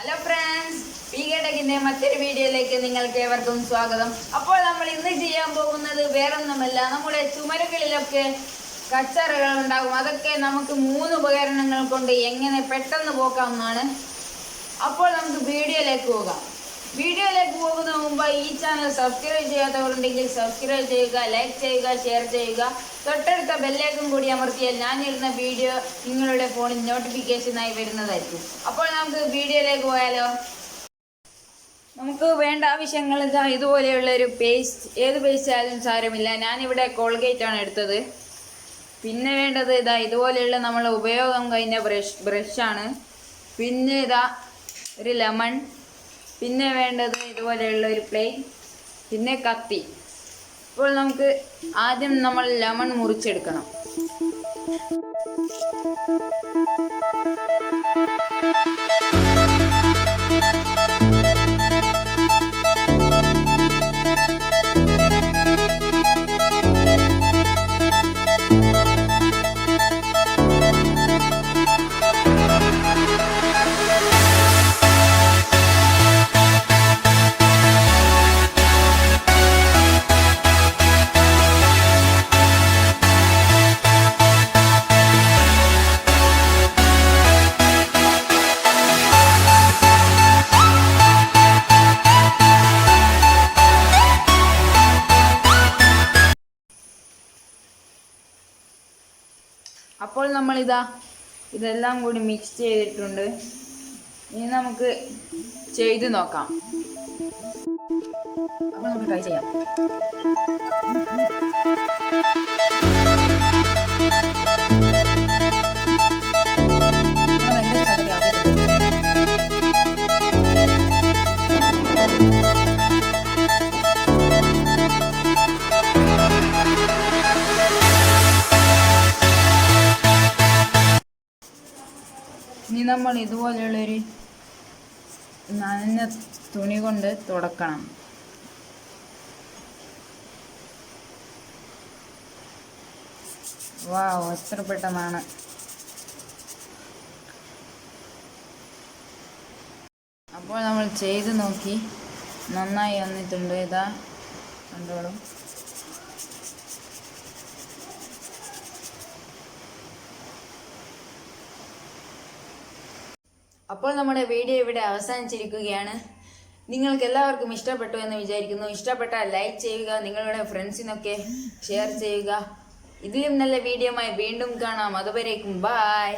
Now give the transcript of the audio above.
Hello friends P കേട്ടകിന്റെ മറ്റൊരു വീഡിയോയിലേക്ക് നിങ്ങൾക്ക് ഏവർക്കും സ്വാഗതം. അപ്പോൾ നമ്മൾ ഇന്ന് ചെയ്യാൻ പോകുന്നത് വേറൊന്നുമല്ല. നമ്മുടെ ചുമരുകളിലൊക്കെ കച്ചറുകൾ ഉണ്ടാകും. അതൊക്കെ നമുക്ക് മൂന്ന് ഉപകരണങ്ങൾ കൊണ്ട് എങ്ങനെ പെട്ടെന്ന് പോക്കാവുന്നതാണ് അപ്പോൾ നമുക്ക് വീഡിയോയിലേക്ക് പോകാം. വീഡിയോയിലേക്ക് പോകുന്ന മുമ്പ് ഈ ചാനൽ സബ്സ്ക്രൈബ് ചെയ്യാത്തവരുണ്ടെങ്കിൽ സബ്സ്ക്രൈബ് ചെയ്യുക ലൈക്ക് ചെയ്യുക ഷെയർ ചെയ്യുക. തൊട്ടടുത്ത ബെല്ലേക്കും കൂടി അമർത്തിയാൽ ഞാൻ ഇടുന്ന വീഡിയോ നിങ്ങളുടെ ഫോണിൽ നോട്ടിഫിക്കേഷനായി വരുന്നതായിരിക്കും. അപ്പോൾ നമുക്ക് വീഡിയോയിലേക്ക് പോയാലോ? നമുക്ക് വേണ്ട ആവശ്യങ്ങൾ ഇതാ ഇതുപോലെയുള്ള ഒരു പേസ്റ്റ് ഏത് പേസ്റ്റ് ആയാലും സാരമില്ല. ഞാനിവിടെ കോൾഗേറ്റ് ആണ് എടുത്തത്. പിന്നെ വേണ്ടത് ഇതാ ഇതുപോലെയുള്ള നമ്മൾ ഉപയോഗം കഴിഞ്ഞ ബ്രഷ് ബ്രഷാണ് പിന്നെ ഇതാ ഒരു ലെമൺ പിന്നെ വേണ്ടത് ഇതുപോലെയുള്ള ഒരു പ്ലേറ്റ് പിന്നെ കത്തി. ഇപ്പോൾ നമുക്ക് ആദ്യം നമ്മൾ ലെമൺ മുറിച്ചെടുക്കണം. അപ്പോൾ നമ്മളിതാ ഇതെല്ലാം കൂടി മിക്സ് ചെയ്തിട്ടുണ്ട്. ഇനി നമുക്ക് ചെയ്ത് നോക്കാം. അപ്പോൾ നമുക്ക് ട്രൈ ചെയ്യാം. ഇനി നമ്മൾ ഇതുപോലെയുള്ളൊരു നനഞ്ഞ തുണി കൊണ്ട് തുടക്കണം. വാ എത്ര പെട്ടെന്നാണ്. അപ്പോൾ നമ്മൾ ചെയ്ത് നോക്കി. നന്നായി വന്നിട്ടുണ്ട്. ഇതാ കണ്ടോളും. അപ്പോൾ നമ്മുടെ വീഡിയോ ഇവിടെ അവസാനിച്ചിരിക്കുകയാണ്. നിങ്ങൾക്ക് എല്ലാവർക്കും ഇഷ്ടപ്പെട്ടു എന്ന് വിചാരിക്കുന്നു. ഇഷ്ടപ്പെട്ടാൽ ലൈക്ക് ചെയ്യുക നിങ്ങളുടെ ഫ്രണ്ട്സിനൊക്കെ ഷെയർ ചെയ്യുക. ഇതിലും നല്ല വീഡിയോമായി വീണ്ടും കാണാം. അതുവരേക്കും ബായ്